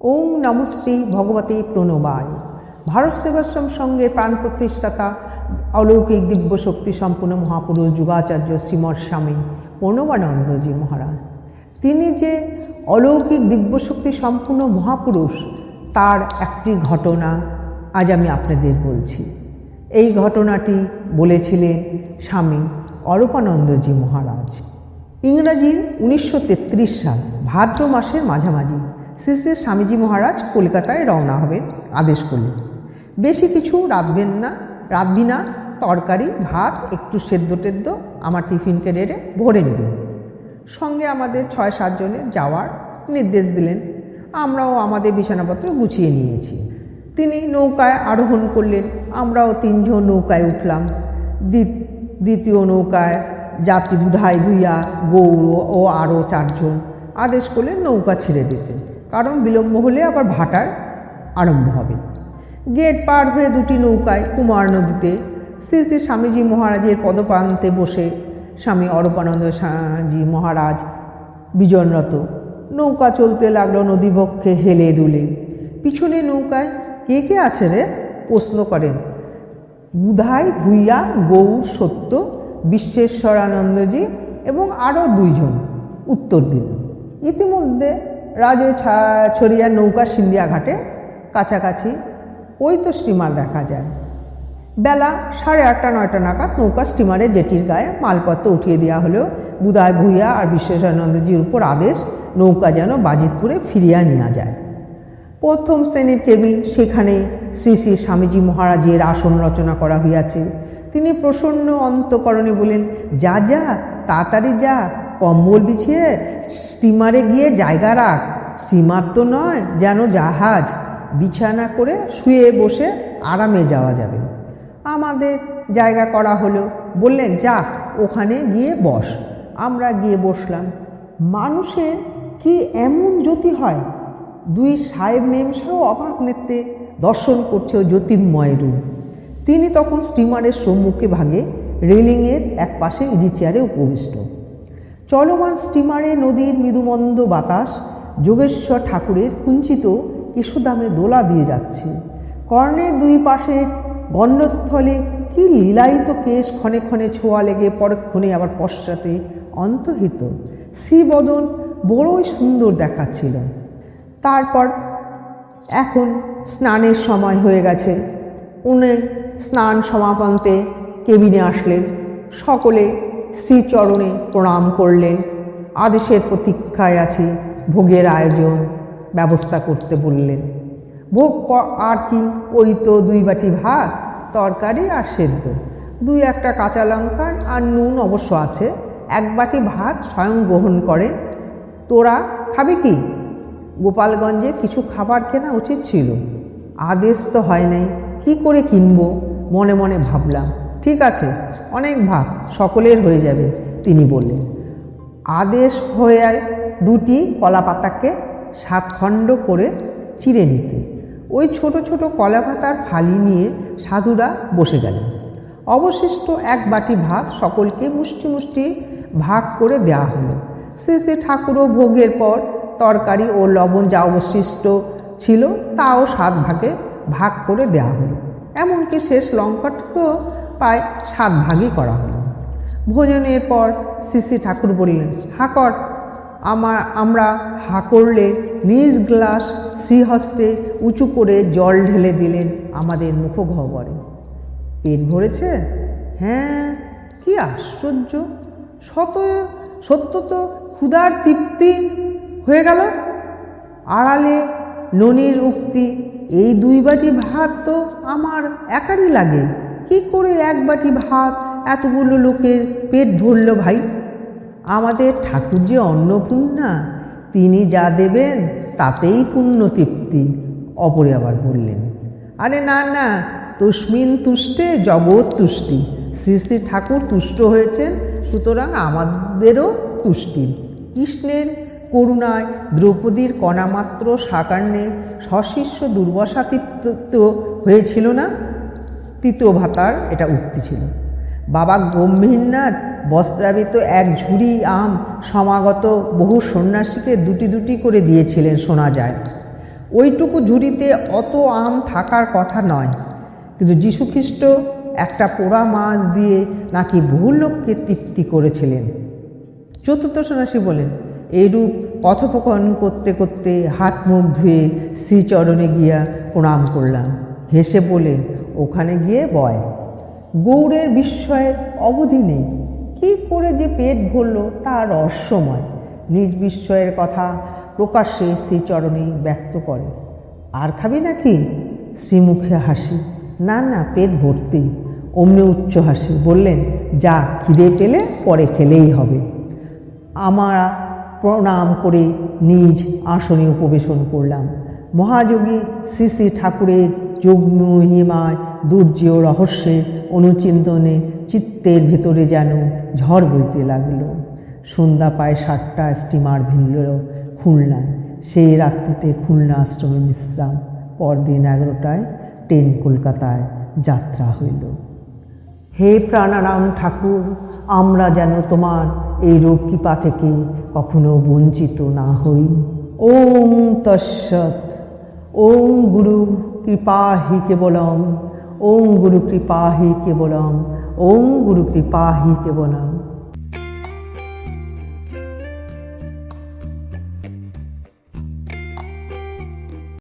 ওম নমশ্রী ভগবতী প্রণবায়। ভারত সেবাশ্রম সঙ্গের প্রাণ প্রতিষ্ঠাতা অলৌকিক দিব্য শক্তি সম্পূর্ণ মহাপুরুষ যুগাচার্য শ্রীমর স্বামী প্রণবানন্দজি মহারাজ। তিনি যে অলৌকিক দিব্য শক্তি সম্পূর্ণ মহাপুরুষ, তার একটি ঘটনা আজ আমি আপনাদের বলছি। এই ঘটনাটি বলেছিলেন স্বামী অরূপানন্দজি মহারাজ। ইংরাজি উনিশশো সাল ভাদ্র মাসের মাঝামাঝি। শ্রী স্বামীজি মহারাজ কলকাতায় রওনা হবেন আদেশ করলেন। বেশি কিছু রাঁধবেন না, রাঁধবি না, তরকারি, ভাত, একটু সেদ্ধ টেদ্ধ আমার টিফিন ক্যারিয়ারে ভরে নেবেন। সঙ্গে আমাদের ছয় সাতজনের যাওয়ার নির্দেশ দিলেন। আমরাও আমাদের বিছানাপত্র গুছিয়ে নিয়েছি। তিনি নৌকায় আরোহণ করলেন। আমরাও তিনজন নৌকায় উঠলাম। দ্বি- দ্বিতীয় নৌকায় যাত্রী বুধাই ভুইয়া, গৌর ও আরও চারজন আদেশ করলেন নৌকা ছেড়ে দিতে। কারণ বিলম্ব হলে আবার ভাটার আরম্ভ হবে। গেট পার হয়ে দুটি নৌকায় কুমার নদীতে শ্রী শ্রী স্বামীজি মহারাজের পদপ্রান্তে বসে স্বামী অরূপানন্দ জি মহারাজ বিজনরত নৌকা চলতে লাগল নদীবক্ষে হেলে দুলে। পিছনে নৌকায় কে কে আছে রে? প্রশ্ন করেন। বুধাই, ভুইয়া, গৌর, সত্য, বিশ্বেশ্বরানন্দজি এবং আরও দুইজন উত্তর দিল ইতিমধ্যে রাজ ছড়িয়া নৌকা সিন্ধিয়া ঘাটে, কাছাকাছি ওই তো স্টিমার দেখা যায়। বেলা সাড়ে আটটা, নয়টা নাগাদ নৌকা স্টিমারে জেটির গায়ে মালপত্র উঠিয়ে দেওয়া হলেও বুধায় ভুইয়া আর বিশ্বেশ্বরানন্দজির উপর আদেশ নৌকা যেন বাজিতপুরে ফিরিয়া নেওয়া যায়। প্রথম শ্রেণির কেবিন সেখানে শ্রী শ্রী স্বামীজি মহারাজের আসন রচনা করা হইয়াছে। তিনি প্রসন্ন অন্তকরণে বলেন যা যা, তাড়াতাড়ি যা। কম্বল বিছিয়ে স্টিমারে গিয়ে জায়গা রাখ। স্টিমার তো নয়, যেন জাহাজ। বিছানা করে শুয়ে বসে আরামে যাওয়া যাবে। আমাদের জায়গা করা হলো। বললেন, যা, ওখানে গিয়ে বস। আমরা গিয়ে বসলাম। মানুষের কি এমন জ্যোতি হয়? দুই সাহেব মেমসাহ অবাক নেত্রে দর্শন করছে জ্যোতির্ময় রূপ। তিনি তখন স্টিমারের সম্মুখে ভাগে রেলিংয়ের এক পাশে ইজি চেয়ারে উপবিষ্ট। চলমান স্টিমারে নদীর মৃদুমন্দ বাতাস যোগেশ্বর ঠাকুরের কুঞ্চিত কেশুদামে দোলা দিয়ে যাচ্ছে। কর্ণের দুই পাশে গণ্ডস্থলে কি লীলায়িত কেশ ক্ষণে ক্ষণে ছোঁয়া লেগে পরক্ষণে আবার পশ্চাতে অন্তহিত। শ্রীবদন বড়ই সুন্দর দেখাচ্ছিল। তারপর এখন স্নানের সময় হয়ে গেছে। উনি স্নান সমাপন্তে কেবিনে আসলেন। সকলে শ্রীচরণে প্রণাম করলেন। আদেশের প্রতীক্ষায় আছি, ভোগের আয়োজন, ব্যবস্থা করতে বললেন। ভোগ আর কি? ওই তো দুই বাটি ভাত, তরকারি আর সেদ্ধ। দুই একটা কাঁচা লঙ্কা আর নুন অবশ্য আছে। এক বাটি ভাত স্বয়ং গ্রহণ করেন। তোরা খাবি কি? গোপালগঞ্জে কিছু খাবার কেনা উচিত ছিল। আদেশ তো হয় নাই। কি করে কিনবো? মনে মনে ভাবলাম। ঠিক আছে, অনেক ভাগ সকলের হয়ে যাবে, তিনি বললেন। আদেশ হয়ে দুটি কলা পাতাকে সাত খণ্ড করে চিড়ে নিতে। ওই ছোট ছোট কলা পাতার ফালি নিয়ে সাধুরা বসে গেলেন অবশিষ্ট এক বাটি ভাত সকলকে মুষ্টি মুষ্টি ভাগ করে দেওয়া হলো। শ্রী শ্রী ঠাকুরও ভোগের পর তরকারি ও লবণ যা অবশিষ্ট ছিল, তাও সাত ভাগে ভাগ করে দেওয়া হলো। এমনকি শেষ লঙ্কাটাকেও প্রায় সাত ভাগই করা হলো। ভোজনের পর শ্রী ঠাকুর বললেন, হাকর, আমার, আমরা হা করলে নিজ গ্লাস শ্রীহস্তে উঁচু করে জল ঢেলে দিলেন আমাদের মুখগহ্বরে। পেট ভরেছে? হ্যাঁ কি আশ্চর্য! শত সত্য তো ক্ষুধার তৃপ্তি হয়ে গেল। আড়ালে ননির উক্তি, এই দুই বাটি ভাত তো আমার একারই লাগে। কি করে এক বাটি ভাত এতগুলো লোকের পেট ভরল ভাই? আমাদের ঠাকুর যে অন্নপূর্ণা, তিনি যা দেবেন তাতেই পুণ্য তৃপ্তি অপরে আবার বললেন, আরে না না তুষ্মিন তুষ্টে জগৎ তুষ্টি। শ্রী শ্রী ঠাকুর তুষ্ট হয়েছেন, সুতরাং আমাদেরও তুষ্টি। কৃষ্ণের করুণায় দ্রৌপদীর কণামাত্র সাকার্ণে সশিষ্য দুর্বাসা তৃপ্ত হয়েছিল না? তৃতীয় ভাতার এটা উক্তি ছিল। বাবা গম্ভীরনাথ বস্ত্রাবৃত এক ঝুড়ি আম সমাগত বহু সন্ন্যাসীকে দুটি দুটি করে দিয়েছিলেন শোনা যায়। ওইটুকু ঝুড়িতে অত আম থাকার কথা নয়। কিন্তু যীশুখ্রিস্ট একটা পোড়া মাছ দিয়ে নাকি বহু লোককে তৃপ্তি করেছিলেন। চতুর্থ সন্ন্যাসী বলেন, এইরূপ কথোপকথন করতে করতে হাত মুখ ধুয়ে শ্রীচরণে গিয়া প্রণাম করলাম। হেসে বলে ওখানে গিয়ে বয়, গৌড়ের বিস্ময়ের অবধি নেই। কী করে যে পেট ভরল তা রহস্যময়। নিজ বিস্ময়ের কথা প্রকাশ্যে শ্রীচরণে ব্যক্ত করে। আর খাবি নাকি? শ্রীমুখে হাসি। না না, পেট ভর্তি অমনি উচ্চ হাসি। বললেন, যা খিদে পেলে পরে খেলেই হবে। আমরা প্রণাম করে নিজ আসনে উপবেশন করলাম। মহাযোগী শ্রী শ্রী ঠাকুরের যোগ মহিমায় দুর্যেয় রহস্যের অনুচিন্তনে চিত্তের ভেতরে যেন ঝড় বইতে লাগল। সন্ধ্যা পায় সাতটা, স্টিমার ভিড়ল খুলনায়। সেই রাত্রিতে খুলনা আশ্রমে বিশ্রাম। পরদিন এগারোটায় ট্রেন কলকাতায় যাত্রা হইল। হে প্রাণারাম ঠাকুর, আমরা যেন তোমার এই রোগ কৃপা থেকে কখনো বঞ্চিত না হই। ওম তৎসৎ, ওম গুরু। কৃপা হি কেবলম। ওম গুরু কৃপা হি কেবলম। ওম গুরু কৃপা হি কেবলম।